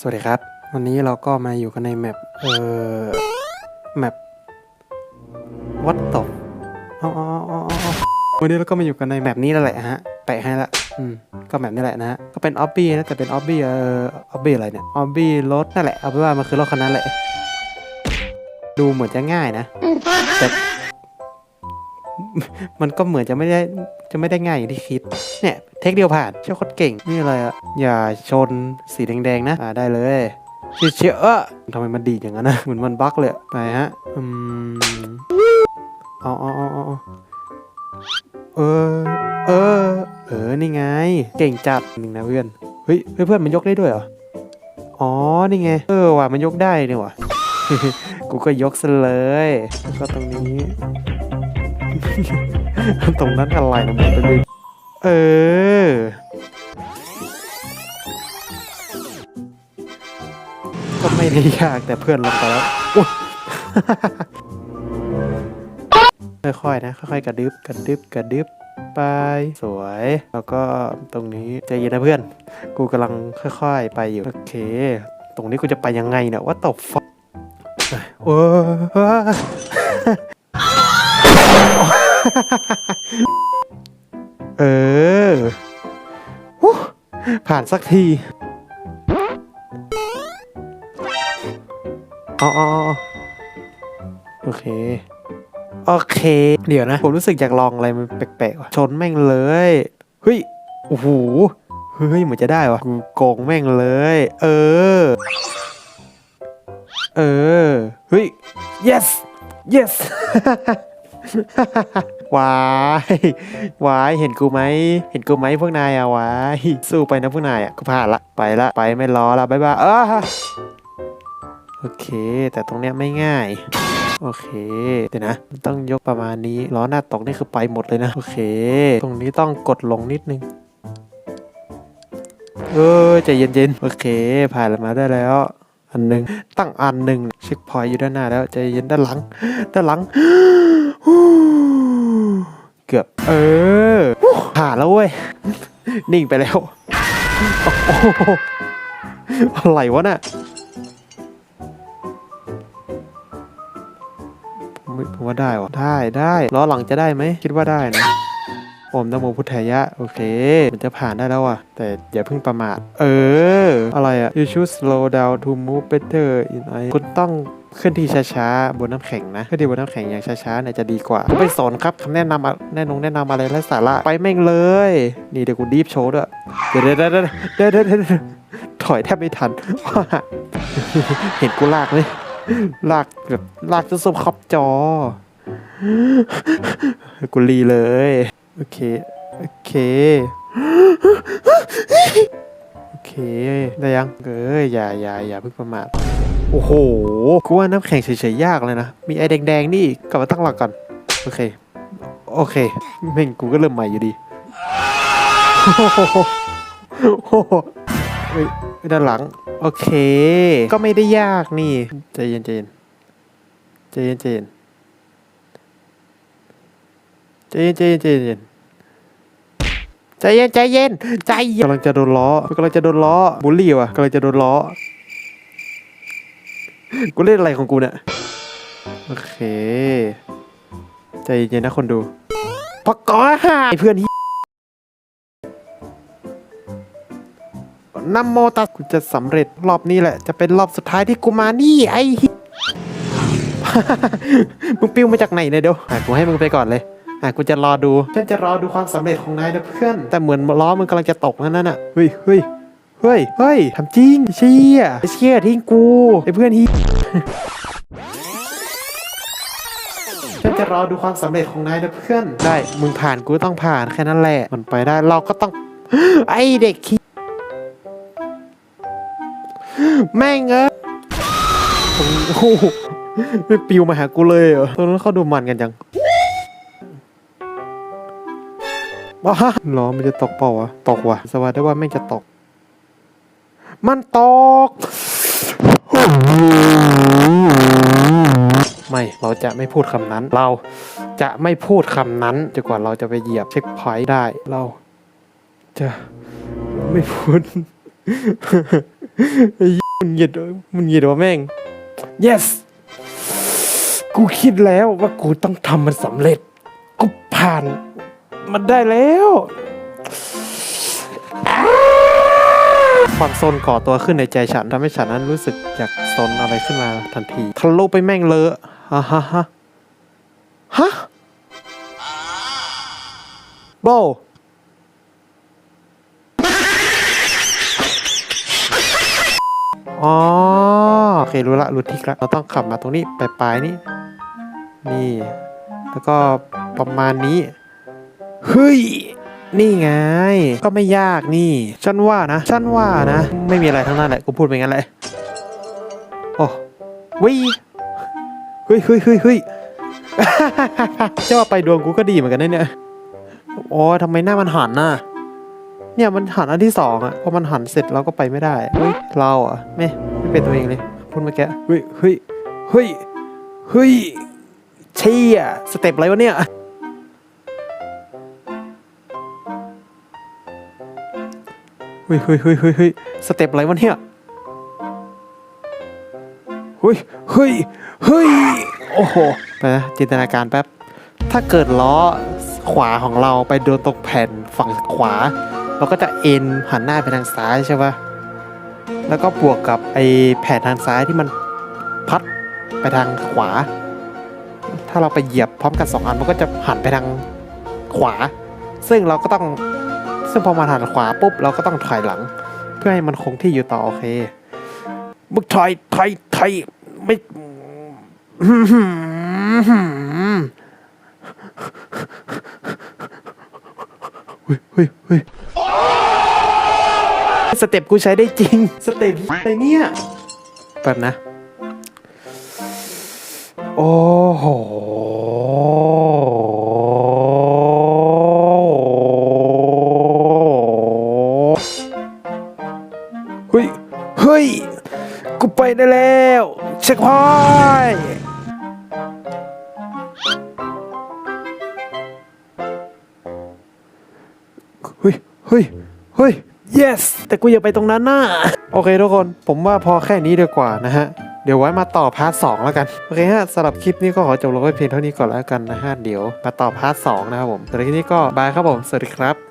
สวัสดีครับ วันนี้เราก็มาอยู่กันในแมปเอ่อแมป what the อ๋ออ๋ออ๋ออ๋อวันนี้เราก็มาอยู่กันในแมปนี้แล้วแหละฮะแปะให้ละอืมก็แมปนี้แหละนะฮะก็เป็นออบบี้นะแต่เป็นออบบี้เอ่อออบบี้อะไรเนี่ยออบบี้รถนั่นแหละเอาเป็นว่ามันคือรถคันนั้นแหละ ดูเหมือนจะง่ายนะแต่ มันก็เหมือนจะไม่ได้จะไม่ได้ง่ายอย่างที่คิด เนี่ย เทคเดียวผ่านเชื่อโคตรเก่งนี่อะไรอะอย่าชนสีแดงๆนะ อ่าได้เลยเชี่ยเชี่ยเออทำไมมันดีอย่างนั้นนะเหมือนมันบั๊กเลยไปฮะอืมอาเอาเออาเอเออ เออ เออ นี่ไง เก่งจัดหนึ่งนะเพื่อนเฮ้ยเฮ้ย เพื่อนมันยกได้ด้วยเหรอ อ๋อ นี่ไง เออว่ะ มันยกได้เนี่ยว่ะ กูก็ยกซะเลยแล้วก็ตรงนี้ ตรงนั้นอะไรนะหมดไปเลยเออก็ไม่ได้ยากแต่เพื่อนลงไปแล้วค่อยๆนะค่อยๆกระดึบกระดึบกระดึบไปสวย แล้วก็ตรงนี้ใจเย็นนะเพื่อน กูกำลังค่อยๆไปอยู่ โอเค ตรงนี้กูจะไปยังไงเนี่ยว่าตบฟโอ้ย เออผ่านสักทีอ๋อโอเค โอเค เดี๋ยวนะ ผมรู้สึกอยากลองอะไรมันแปลกๆว่ะ ชนแม่งเลย เฮ้ย โอ้โห เฮ้ย เหมือนจะได้วะกูโกงแม่งเลย เออ เออ เฮ้ย yes yes วายวายเห็นกูไหมเห็นกูไหมพวกนายอะวายสู้ไปนะพวกนายอะกูผ่านละไปละไปไม่รอละบายบายเออโอเค แต่ตรงเนี้ยไม่ง่ายโอเค เดี๋ยวนะ ต้องยกประมาณนี้ล้อหน้าตกนี่คือไปหมดเลยนะ โอเค ตรงนี้ต้องกดลงนิดนึง เออใจเย็นๆ โอเค ผ่านมาได้แล้ว อันหนึ่งตั้งอันหนึ่งเช็คพอยต์อยู่ด้านหน้าแล้วใจเย็นด้านหลัง ด้านหลัง เกือบ เออผ่านแล้วเว้ย นิ่งไปแล้ว โอ้โหอะไรวะน่ะผมว่าได้วะได้ได้ล้อหลังจะได้ไหม คิดว่าได้นะอมนโมพุทธายะ โอเคมันจะผ่านได้แล้วอะ แต่อย่าเพิ่งประมาท เออ อะไรอะ you should slow down to move better in I คุณต้อง เคลื่อนที่ช้าๆบนน้ำแข็งนะเคลื่อนที่บนน้ำแข็งอย่างช้าๆเนี่ยจะดีกว่าไม่สอนครับคำแนะนำอะแนะนงแนะนำอะไรไร้สาระไปแม่งเลย นี่เดี๋ยวกูดีฟโชว์ด้วยเดี๋ยวเดี๋ยวเดี๋ยวเดี๋ยวเดี๋ยวถอยแทบไม่ทันเห็นกูลากไหมลากแบบลากจนสมขอบจอกูรีเลย โอเค โอเค โอเค ได้ยังเอ้ยอย่าอย่าอย่าเพิ่งประมาท โอ้โห กูว่าน้ำแข็งเฉยๆยากเลยนะ มีไอแดงๆนี่กลับมาตั้งหลักก่อน โอเค โอเคแม่งกูก็เริ่มใหม่อยู่ดีโอ้โหโอ้โหเฮ้ยด้านหลัง โอเค ก็ไม่ได้ยากนี่ ใจเย็นใจเย็นใจเย็นใจเย็นใจเย็นใจเย็นใจเย็นใจเย็นใจเย็นใจเย็นกำลังจะโดนล้อกำลังจะโดนล้อบูลลี่ว่ะกำลังจะโดนล้อ กูเล่นอะไรของกูเนี่ย โอเค ใจเย็นนะคนดูปกอหายเพื่อนเหี้ยนัมโมตัสกูจะสำเร็จรอบนี้แหละ จะเป็นรอบสุดท้ายที่กูมานี่ไอ้เหี้ยมึงปิ้วมาจากไหนเนี่ยเดี๋ยวอะกูให้มึงไปก่อนเลยอะกูจะรอดูฉันจะรอดูความสำเร็จของนายนะเพื่อน แต่เหมือนล้อมึงกำลังจะตกนั่นน่ะเฮ้ยเฮ้ย เฮ้ย เฮ้ยทำจริงเชี่ยเชี่ยทิ้งกูไอ้เพื่อนที่ฉันจะรอดูความสำเร็จของนายนะเพื่อน ได้ มึงผ่านกูต้องผ่านแค่นั้นแหละ มันไปได้เราก็ต้อง ไอเด็กขี้แม่งเอ้ยโอ้โหไม่ปิวมาหากูเลยเหรอตรงนั้นเขาดูมันกันจังว้าล้อมันจะตกเปล่าวะ ตกว่ะ สวัสดีว่าแม่งจะตก มันตก ไม่เราจะไม่พูดคำนั้น เราจะไม่พูดคำนั้นจนกว่าเราจะไปเหยียบเช็คพอยต์ได้ เราจะไม่พูดไอ้เหี้ยดมึงหงิดว่าแม่ง yes กูคิดแล้วว่ากูต้องทำมันสำเร็จ กูผ่าน มันได้แล้ว ความโซนก่อตัวขึ้นในใจฉันทำให้ฉันนั้นรู้สึกอยากโซนอะไรขึ้นมาทันทีทะลุไปแม่งเลอะฮ่าฮ่าฮ่าฮะโบอ๋อโอเครู้ละรู้ทิกละเราต้องขับมาตรงนี้ปลายๆนี่นี่ แล้วก็ประมาณนี้ เฮ้ย นี่ไง ก็ไม่ยากนี่ ฉันว่านะ ฉันว่านะ ไม่มีอะไรทั้งนั้นแหละกูพูดไปงั้นแหละโอ้วิเฮ้ยเฮ้ยเฮ้ยเฮ้ยจะว่าไปดวงกูก็ดีเหมือนกันนะเนี่ยโอ้ทำไมหน้ามันหันน่ะเนี่ยมันหันอันที่สองอะพอมันหันเสร็จเราก็ไปไม่ได้เฮ้ยเราอะไม่ไม่เป็นตัวเองเลยพูดมื่อกี้เฮ้ยเฮ้ยเฮ้ยเฮ้ยเชี่ยสเต็ปอะไรวะเนี่ย เฮ้ยเฮ้ยเฮ้ยเฮ้ยเฮ้ยสเต็ปอะไรวะเนี่ยเฮ้ยเฮ้ยเฮ้ยโอ้โหไปนะจินตนาการแป๊บ ถ้าเกิดล้อขวาของเราไปโดนตรงแผ่นฝั่งขวา เราก็จะเอ็นหันหน้าไปทางซ้ายใช่ปะแล้วก็บวกกับไอแผ่นทางซ้ายที่มันพัดไปทางขวา ถ้าเราไปเหยียบพร้อมกันสองอันมันก็จะหันไปทางขวา ซึ่งเราก็ต้อง ซึ่งพอมาหันขวาปุ๊บเราก็ต้องถอยหลัง เพื่อให้มันคงที่อยู่ต่อโอเคมึกถอยถอยถอยไม่เฮ้ยเฮ้ยเฮ้ยสเต็ปกูใช้ได้จริง สเต็ปอะไรเนี่ยแบบนะ โอ้โห ย กูไปได้แล้ว เช็คพอยเฮ้ยเฮ้ยเฮ้ย yes แต่กูอยากไปตรงนั้นน่ะ โอเคทุกคน ผมว่าพอแค่นี้ดีกว่านะฮะ เดี๋ยวไว้มาต่อพาร์ทสองแล้วกัน โอเคฮะสำหรับคลิปนี้ก็ขอจบลงไว้เพียงเท่านี้ก่อนแล้วกันนะฮะ เดี๋ยวมาต่อพาร์ทสองนะครับผมสำหรับคลิปนี้ก็บายครับผม สวัสดีครับ